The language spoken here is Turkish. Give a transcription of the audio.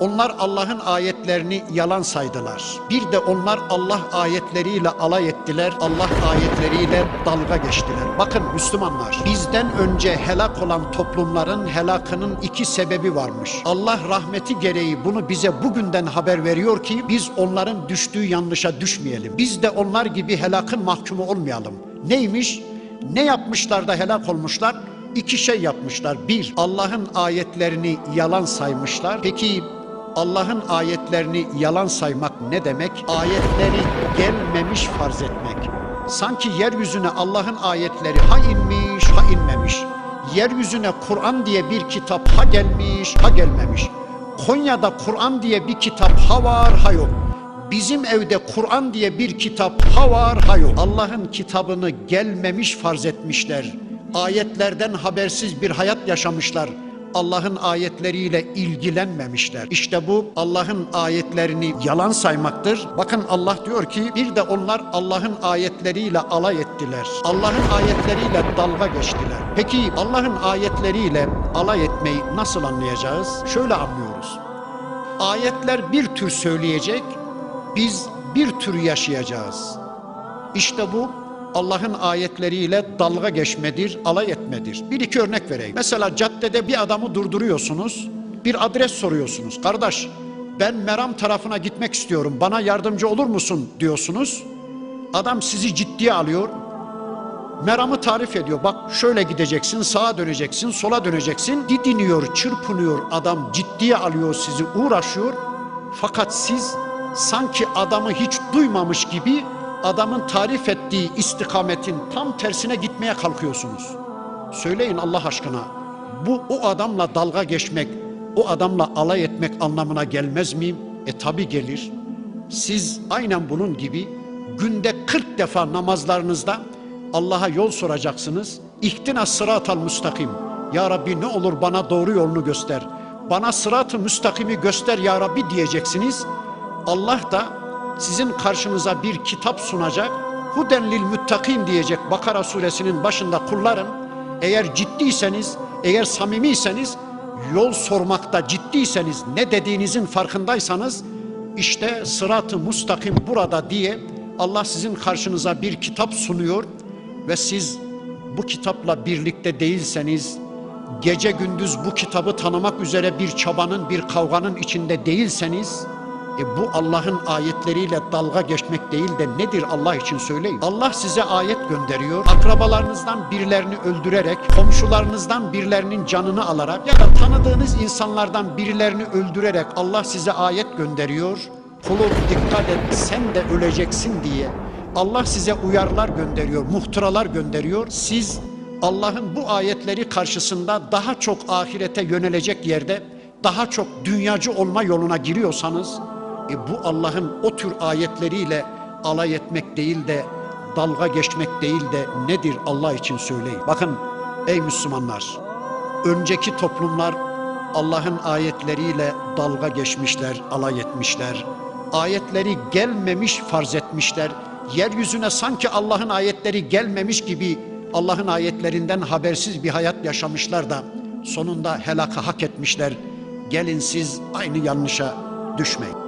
Onlar Allah'ın ayetlerini yalan saydılar. Bir de onlar Allah ayetleriyle alay ettiler. Allah ayetleriyle dalga geçtiler. Bakın Müslümanlar, bizden önce helak olan toplumların helakının iki sebebi varmış. Allah rahmeti gereği bunu bize bugünden haber veriyor ki biz onların düştüğü yanlışa düşmeyelim. Biz de onlar gibi helakın mahkumu olmayalım. Neymiş? Ne yapmışlar da helak olmuşlar? İki şey yapmışlar. Bir, Allah'ın ayetlerini yalan saymışlar. Peki Allah'ın ayetlerini yalan saymak ne demek? Ayetleri gelmemiş farz etmek. Sanki yeryüzüne Allah'ın ayetleri ha inmiş ha inmemiş. Yeryüzüne Kur'an diye bir kitap ha gelmiş ha gelmemiş. Konya'da Kur'an diye bir kitap ha var ha yok. Bizim evde Kur'an diye bir kitap ha var ha yok. Allah'ın kitabını gelmemiş farz etmişler. Ayetlerden habersiz bir hayat yaşamışlar. Allah'ın ayetleriyle ilgilenmemişler. İşte bu Allah'ın ayetlerini yalan saymaktır. Bakın Allah diyor ki bir de onlar Allah'ın ayetleriyle alay ettiler. Allah'ın ayetleriyle dalga geçtiler. Peki Allah'ın ayetleriyle alay etmeyi nasıl anlayacağız? Şöyle anlıyoruz. Ayetler bir tür söyleyecek, biz bir tür yaşayacağız. İşte bu Allah'ın ayetleriyle dalga geçmedir, alay etmedir. Bir iki örnek vereyim. Mesela caddede bir adamı durduruyorsunuz, bir adres soruyorsunuz. Kardeş, ben Meram tarafına gitmek istiyorum, bana yardımcı olur musun diyorsunuz. Adam sizi ciddiye alıyor, Meram'ı tarif ediyor. Bak şöyle gideceksin, sağa döneceksin, sola döneceksin. Didiniyor, çırpınıyor adam, ciddiye alıyor sizi, uğraşıyor. Fakat siz sanki adamı hiç duymamış gibi adamın tarif ettiği istikametin tam tersine gitmeye kalkıyorsunuz. Söyleyin Allah aşkına. Bu o adamla dalga geçmek, o adamla alay etmek anlamına gelmez miyim? E tabi gelir. Siz aynen bunun gibi günde 40 defa namazlarınızda Allah'a yol soracaksınız. İhtina sıratal müstakim. Ya Rabbi ne olur bana doğru yolunu göster. Bana sırat-ı müstakimi göster ya Rabbi diyeceksiniz. Allah da sizin karşınıza bir kitap sunacak. Huden lil müttakin diyecek Bakara suresinin başında kullarım. Eğer ciddiyseniz, eğer samimiyseniz, yol sormakta ciddiyseniz, ne dediğinizin farkındaysanız işte sırat-ı müstakim burada diye Allah sizin karşınıza bir kitap sunuyor ve siz bu kitapla birlikte değilseniz, gece gündüz bu kitabı tanımak üzere bir çabanın, bir kavganın içinde değilseniz, e bu Allah'ın ayetleriyle dalga geçmek değil de nedir Allah için söyleyin. Allah size ayet gönderiyor. Akrabalarınızdan birilerini öldürerek, komşularınızdan birilerinin canını alarak ya da tanıdığınız insanlardan birilerini öldürerek Allah size ayet gönderiyor. Kulum dikkat et sen de öleceksin diye. Allah size uyarlar gönderiyor, muhtıralar gönderiyor. Siz Allah'ın bu ayetleri karşısında daha çok ahirete yönelecek yerde daha çok dünyacı olma yoluna giriyorsanız e bu Allah'ın o tür ayetleriyle alay etmek değil de dalga geçmek değil de nedir Allah için söyleyin. Bakın ey Müslümanlar önceki toplumlar Allah'ın ayetleriyle dalga geçmişler, alay etmişler. Ayetleri gelmemiş farz etmişler. Yeryüzüne sanki Allah'ın ayetleri gelmemiş gibi Allah'ın ayetlerinden habersiz bir hayat yaşamışlar da sonunda helaka hak etmişler. Gelin siz aynı yanlışa düşmeyin.